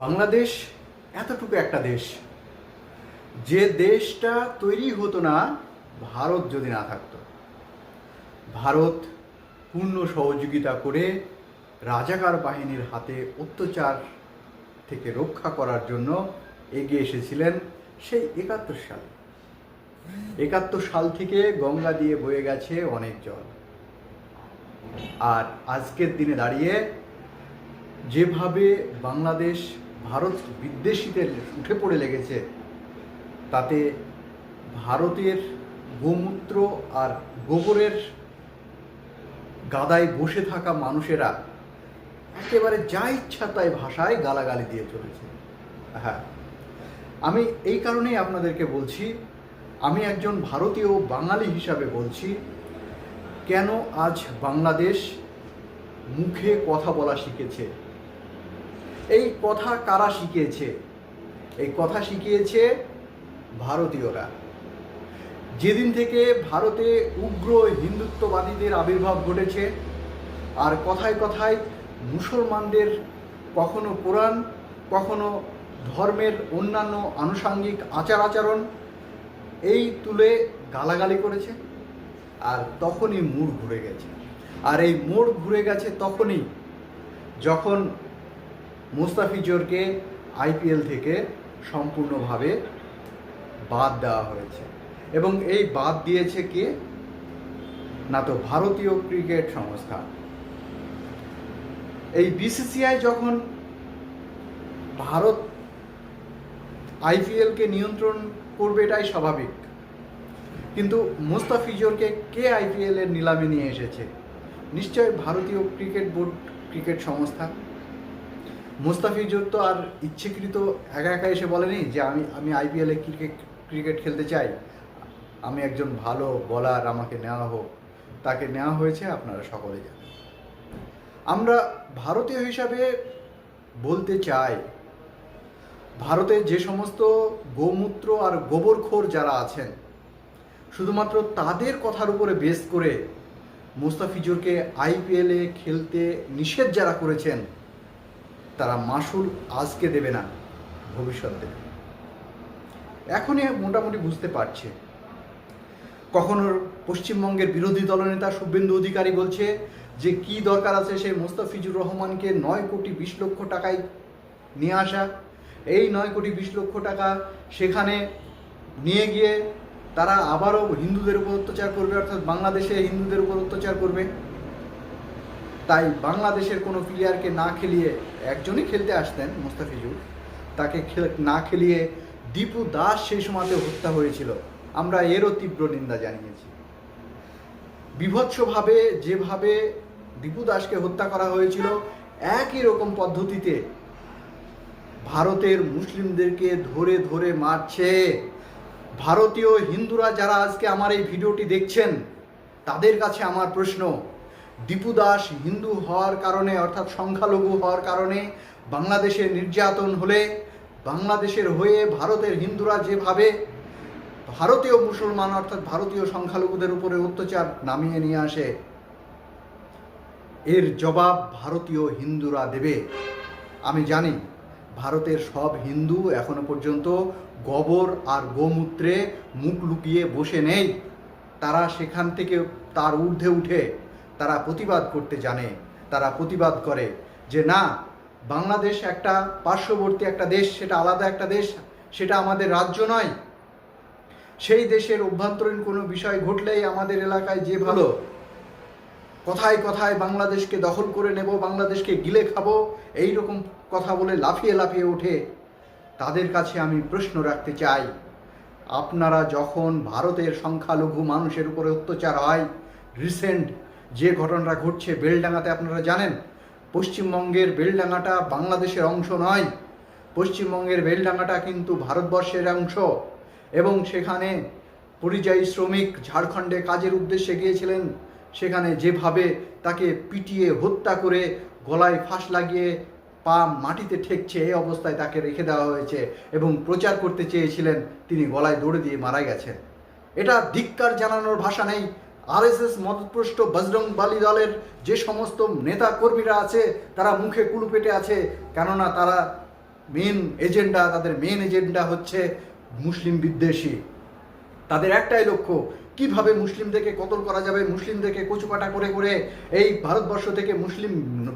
বাংলাদেশ এতটুকু একটা দেশ। যে দেশটা তৈরি হতো না, ভারত যদি না থাকতো। ভারত পূর্ণ সহযোগিতা করে রাজাকার বাহিনীর হাতে অত্যাচার থেকে রক্ষা করার জন্য এগিয়ে এসেছিলেন সেই একাত্তর সালে। একাত্তর সাল থেকে গঙ্গা দিয়ে বয়ে গেছে অনেক জল। আর আজকের দিনে দাঁড়িয়ে যেভাবে বাংলাদেশ ভারত বিদ্বেষীদের উঠে পড়ে লেগেছে, তাতে ভারতের গোমূত্র আর গোবরের গাদায় বসে থাকা মানুষেরা একেবারে যা ইচ্ছা তাই ভাষায় গালাগালি দিয়ে চলেছে। হ্যাঁ আমি এই কারণেই আপনাদেরকে বলছি, আমি একজন ভারতীয় বাঙালি হিসাবে বলছি, কেন আজ বাংলাদেশ মুখে কথা বলা শিখেছে? এই কথা কারা শিখিয়েছে? এই কথা শিখিয়েছে ভারতীয়রা। যেদিন থেকে ভারতে উগ্র হিন্দুত্ববাদীদের আবির্ভাব ঘটেছে, আর কথায় কথায় মুসলমানদের কখনো কোরআন, কখনো ধর্মের অন্যান্য আনুষাঙ্গিক আচার আচরণ, এই তুলে গালাগালি করেছে, আর তখনই মোড় ঘুরে গেছে। আর এই মোড় ঘুরে গেছে তখনই যখন মুস্তাফিজোরকে আইপিএল থেকে সম্পূর্ণভাবে বাদ দেওয়া হয়েছে। এবং এই বাদ দিয়েছে কে? না তো ভারতীয় ক্রিকেট সংস্থা। এই বিসিসিআই যখন ভারত আইপিএলকে নিয়ন্ত্রণ করবে এটাই স্বাভাবিক। কিন্তু মুস্তাফিজোরকে কে আইপিএল এর নিলামে নিয়ে এসেছে? নিশ্চয় ভারতীয় ক্রিকেট বোর্ড, ক্রিকেট সংস্থা। মুস্তাফিজুর তো আর ইচ্ছেকৃত একা একা এসে বলেনি যে আমি আমি আইপিএলে ক্রিকেট ক্রিকেট খেলতে চাই। আমি একজন ভালো বলার আমাকে নেওয়া হোক। তাকে নেওয়া হয়েছে, আপনারা সকলে জানেন। আমরা ভারতীয় হিসাবে বলতে চাই, ভারতে যে সমস্ত গোমূত্র আর গোবরখোর যারা আছেন, শুধুমাত্র তাদের কথার উপরে বেস করে মুস্তাফিজুরকে আইপিএলে খেলতে নিষেধ যারা করেছেন তারা মাসুল আজকে দেবে না, ভবিষ্যৎ দেবে। এখনই মোটামুটি বুঝতে পারছে। কখনো পশ্চিমবঙ্গের বিরোধী দলনেতা শুভেন্দু অধিকারী বলছে যে, কি দরকার আছে সেই মোস্তাফিজুর রহমানকে নয় কোটি বিশ লক্ষ টাকায় নিয়ে আসা। এই নয় কোটি বিশ লক্ষ টাকা সেখানে নিয়ে গিয়ে তারা আবারও হিন্দুদের উপর অত্যাচার করবে, অর্থাৎ বাংলাদেশে হিন্দুদের উপর অত্যাচার করবে। তাই বাংলাদেশের কোনো প্লেয়ারকে না খেলিয়ে একজনই খেলতে আসতেন মোস্তাফিজুর। তাকে না খেলিয়ে দীপু দাস সেই সময়তে হত্যা হয়েছিল। আমরা এরও তীব্র নিন্দা জানিয়েছি। বিভৎসভাবে যেভাবে দীপু দাসকে হত্যা করা হয়েছিল, একই রকম পদ্ধতিতে ভারতের মুসলিমদেরকে ধরে ধরে মারছে। ভারতীয় হিন্দুরা যারা আজকে আমার এই ভিডিওটি দেখছেন, তাদের কাছে আমার প্রশ্ন দীপু দাস হিন্দু হওয়ার কারণে, অর্থাৎ সংখ্যালঘু হওয়ার কারণে বাংলাদেশে নির্যাতন হলে, বাংলাদেশের হয়ে ভারতের হিন্দুরা যেভাবে ভারতীয় মুসলমান, অর্থাৎ ভারতীয় সংখ্যালঘুদের উপরে অত্যাচার নামিয়ে নিয়ে আসে, এর জবাব ভারতীয় হিন্দুরা দেবে। আমি জানি, ভারতের সব হিন্দু এখনও পর্যন্ত গোবর আর গোমূত্রে মুখ লুকিয়ে বসে নেই। তারা সেখান থেকে তার ঊর্ধ্বে উঠে তারা প্রতিবাদ করতে জানে, তারা প্রতিবাদ করে যে না, বাংলাদেশ একটা পার্শ্ববর্তী একটা দেশ, সেটা আলাদা একটা দেশ, সেটা আমাদের রাজ্য নয়। সেই দেশের অভ্যন্তরীণ কোনো বিষয় ঘটলেই আমাদের এলাকায় যে ভালো, কথায় কথায় বাংলাদেশকে দখল করে নেব, বাংলাদেশকে গিলে খাব, এই রকম কথা বলে লাফিয়ে লাফিয়ে ওঠে। তাদের কাছে আমি প্রশ্ন রাখতে চাই, আপনারা যখন ভারতের সংখ্যালঘু মানুষের উপরে অত্যাচার হয় রিসেন্ট যে ঘটনাটা ঘটছে বেলডাঙ্গাতে আপনারা জানেন, পশ্চিমবঙ্গের বেলডাঙ্গাটা বাংলাদেশের অংশ নয়। পশ্চিমবঙ্গের বেলডাঙ্গাটা কিন্তু ভারতবর্ষের অংশ এবং সেখানে পরিযায়ী শ্রমিক ঝাড়খণ্ডে কাজের উদ্দেশ্যে গিয়েছিলেন। সেখানে যেভাবে তাকে পিটিয়ে হত্যা করে গলায় ফাঁস লাগিয়ে পা মাটিতে ঠেকছে, এই অবস্থায় তাকে রেখে দেওয়া হয়েছে এবং প্রচার করতে চেয়েছিলেন। তিনি গলায় দৌড়ে দিয়ে মারা গেছেন। এটা ধিক্কার জানানোর ভাষা নেই। আরএসএস মতপ্রষ্ট বজরং বালি দলের যে সমস্ত নেতা কর্মীরা আছে, তারা মুখে কুলু পেটে আছে। কেননা তারা মেন এজেন্ডা তাদের মেন এজেন্ডা হচ্ছে মুসলিম বিদ্বেষী। তাদের একটাই লক্ষ্য, কীভাবে মুসলিমদেরকে কতল করা যাবে, মুসলিমদেরকে কচুকাটা করে করে এই ভারতবর্ষ থেকে মুসলিম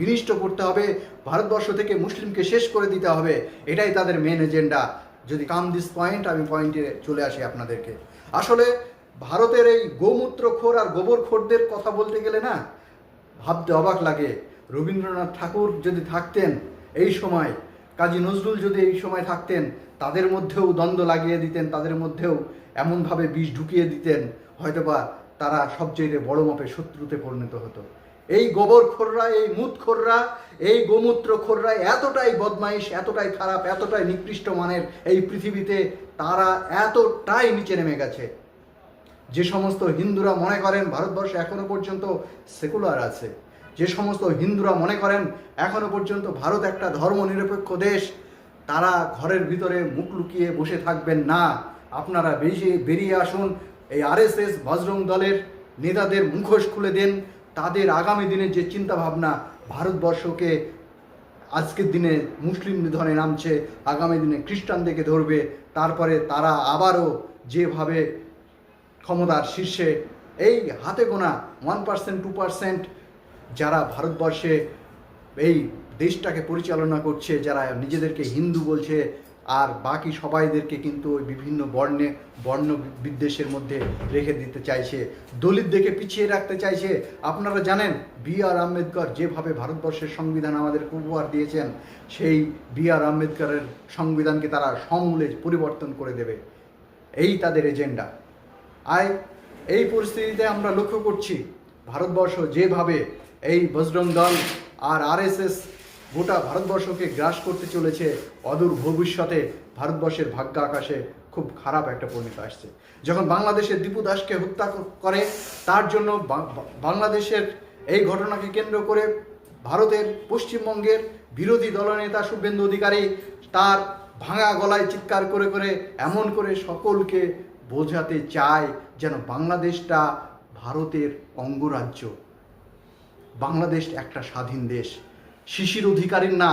বিনিষ্ট করতে হবে, ভারতবর্ষ থেকে মুসলিমকে শেষ করে দিতে হবে। এটাই তাদের মেন এজেন্ডা যদি কাম দিস পয়েন্ট আমি পয়েন্টে চলে আসি আপনাদেরকে। আসলে ভারতের এই গোমূত্রখোর আর গোবরখোরদের কথা বলতে গেলে না, ভাবতে অবাক লাগে। রবীন্দ্রনাথ ঠাকুর যদি থাকতেন এই সময়, কাজী নজরুল যদি এই সময় থাকতেন, তাদের মধ্যেও দ্বন্দ্ব লাগিয়ে দিতেন, তাদের মধ্যেও এমনভাবে বিষ ঢুকিয়ে দিতেন, হয়তোবা তারা সবচেয়ে বড় মাপে শত্রুতে পরিণত হতো। এই গোবরখোররা, এই মুতখোররা, এই গোমূত্রখোররা এতটাই বদমাইশ, এতটাই খারাপ, এতটাই নিকৃষ্ট মানের এই পৃথিবীতে তারা এতটাই নিচে নেমে গেছে। যে সমস্ত হিন্দুরা মনে করেন ভারতবর্ষ এখনও পর্যন্ত সেকুলার আছে, যে সমস্ত হিন্দুরা মনে করেন এখনও পর্যন্ত ভারত একটা ধর্মনিরপেক্ষ দেশ, তারা ঘরের ভিতরে মুখ লুকিয়ে বসে থাকবেন না। আপনারা বেরিয়ে বেরিয়ে আসুন, এই আরএসএস বজরং দলের নেতাদের মুখোশ খুলে দেন। তাদের আগামী দিনের যে চিন্তা ভাবনা ভারতবর্ষকে আজকের দিনে মুসলিম নিধনে নামছে, আগামী দিনে খ্রিস্টানদেরকে ধরবে, তারপরে তারা আবারও যেভাবে ক্ষমতার শীর্ষে, এই হাতে গোনা ওয়ান পার্সেন্ট টু পার্সেন্ট যারা ভারতবর্ষে এই দেশটাকে পরিচালনা করছে, যারা নিজেদেরকে হিন্দু বলছে, আর বাকি সবাইদেরকে কিন্তু ওই বিভিন্ন বর্ণে, বর্ণ বিদ্বেষের মধ্যে রেখে দিতে চাইছে। দলিতদেরকে পিছিয়ে রাখতে চাইছে। আপনারা জানেন, বি আর আম্বেদকর যেভাবে ভারতবর্ষের সংবিধান আমাদের উপহার দিয়েছেন, সেই বি আর আম্বেদকরের সংবিধানকে তারা সমূলে পরিবর্তন করে দেবে। এই তাদের এজেন্ডা। আয় এই পরিস্থিতিতে আমরা লক্ষ্য করছি ভারতবর্ষ যেভাবে এই বজরং দল আর আরএসএস গোটা ভারতবর্ষকে গ্রাস করতে চলেছে, অদূর ভবিষ্যতে ভারতবর্ষের ভাগ্য আকাশে খুব খারাপ একটা পরিণত আসছে। যখন বাংলাদেশের দীপু দাসকে হত্যা করে, তার জন্য বাংলাদেশের এই ঘটনাকে কেন্দ্র করে ভারতের পশ্চিমবঙ্গের বিরোধী দলনেতা শুভেন্দু অধিকারী তার ভাঙা গলায় চিৎকার করে করে, এমন করে সকলকে বোঝাতে চায় যেন বাংলাদেশটা ভারতের অঙ্গরাজ্য। বাংলাদেশ একটা স্বাধীন দেশ। শিশির অধিকারীর না।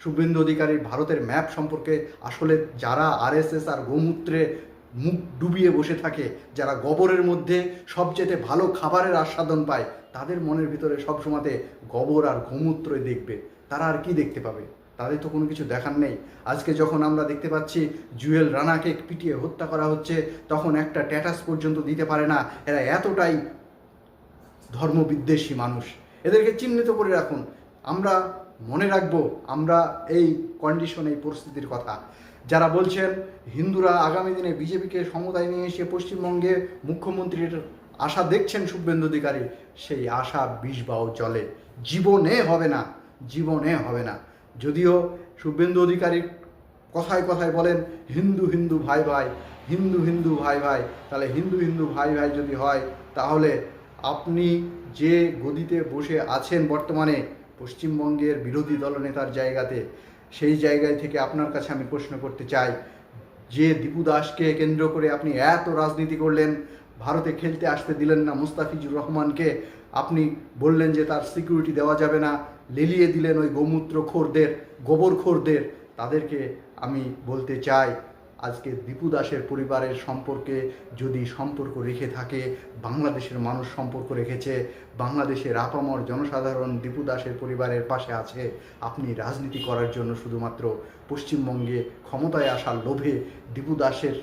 শুভেন্দু অধিকারীর ভারতের ম্যাপ সম্পর্কে আসলে যারা আরএসএস আর গোমূত্রে মুখ ডুবিয়ে বসে থাকে, যারা গোবরের মধ্যে সবচেয়ে ভালো খাবারের আস্বাদন পায়, তাদের মনের ভিতরে সবসময়তে গোবর আর গোমূত্রই দেখবে। তারা আর কি দেখতে পাবে? তাদের তো কোনো কিছু দেখার নেই। আজকে যখন আমরা দেখতে পাচ্ছি জুয়েল রানাকে পিটিয়ে হত্যা করা হচ্ছে, তখন একটা ট্যাটাস পর্যন্ত দিতে পারে না। এরা এতটাই ধর্মবিদ্বেষী মানুষ। এদেরকে চিহ্নিত করে রাখুন। আমরা মনে রাখব, আমরা এই কন্ডিশন এই পরিস্থিতির কথা। যারা বলছেন, হিন্দুরা আগামী দিনে বিজেপিকে ক্ষমতায় নিয়ে এসে পশ্চিমবঙ্গে মুখ্যমন্ত্রীর আশা দেখছেন শুভেন্দু অধিকারী, সেই আশা বিষ বাও চলে জীবনে হবে না, জীবনে হবে না। যদিও শুভেন্দু অধিকারীর কথায় কথায় বলেন, হিন্দু হিন্দু, ভাই ভাই, হিন্দু হিন্দু, ভাই ভাই, তাহলে হিন্দু হিন্দু, ভাই ভাই যদি হয়, তাহলে আপনি যে গদিতে বসে আছেন বর্তমানে পশ্চিমবঙ্গের বিরোধী দলনেতার জায়গাতে, সেই জায়গায় থেকে আপনার কাছে আমি প্রশ্ন করতে চাই, যে দীপু দাসকে কেন্দ্র করে আপনি এত রাজনীতি করলেন, ভারতে খেলতে আসতে দিলেন না মুস্তাফিজুর রহমানকে, আপনি বললেন যে তার সিকিউরিটি দেওয়া যাবে না লেলিয়ে দিলেন ওই গোমূত্র খোরদের গোবর খোরদের তাদেরকে আমি বলতে চাই, আজকে দীপু দাসের পরিবারের সম্পর্কে যদি সম্পর্ক রেখে থাকে, বাংলাদেশের মানুষ সম্পর্ক রেখেছে, বাংলাদেশের আপামর জনসাধারণ দীপু দাসের পরিবারের পাশে আছে, আপনি রাজনীতি করার জন্য শুধুমাত্র পশ্চিমবঙ্গে ক্ষমতায় আসার লোভে দীপু দাসের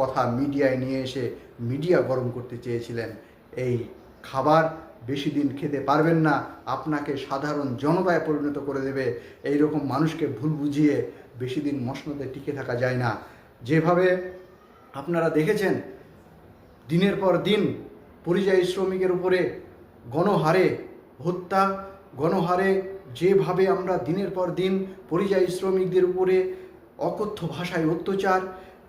কথা মিডিয়ায় নিয়ে এসে মিডিয়া গরম করতে চেয়েছিলেন, এই খাবার বেশি দিন খেতে পারবেন না, আপনাকে সাধারণ জনতায় পরিণত করে দেবে। এই রকম মানুষকে ভুল বুঝিয়ে বেশি দিন মসনদে টিকে থাকা যায় না। যেভাবে আপনারা দেখেছেন, দিনের পর দিন পরিযায়ী শ্রমিকের উপরে গণহারে হত্যা, গণহারে যেভাবে আমরা দিনের পর দিন পরিযায়ী শ্রমিকদের উপরে অকথ্য ভাষায় অত্যাচার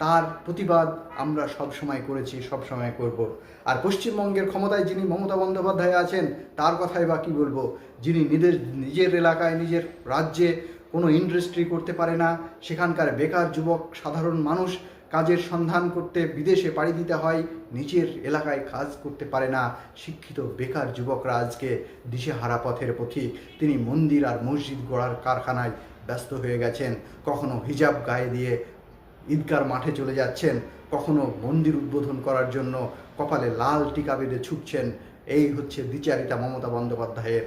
তার প্রতিবাদ আমরা সব সময় করেছি, সব সময় করব। আর পশ্চিমবঙ্গের ক্ষমতায় যিনি মমতা বন্দ্যোপাধ্যায় আছেন, তার কথাই বা কী বলব? যিনি নিজের নিজের এলাকায়, নিজের রাজ্যে কোনো ইন্ডাস্ট্রি করতে পারে না, সেখানকার বেকার যুবক, সাধারণ মানুষ কাজের সন্ধান করতে বিদেশে পাড়ি দিতে হয়, নিজের এলাকায় কাজ করতে পারে না, শিক্ষিত বেকার যুবকরা আজকে দিশেহারা পথের পথিক তিনি মন্দির আর মসজিদ গড়ার কারখানায় ব্যস্ত হয়ে গেছেন। কখনো হিজাব গায়ে দিয়ে ঈদগার মাঠে চলে যাচ্ছেন। কখনো মন্দির উদ্বোধন করার জন্য কপালে লাল টিকা বেঁধে ছুটছেন। এই হচ্ছে বিচারিতা মমতা বন্দ্যোপাধ্যায়ের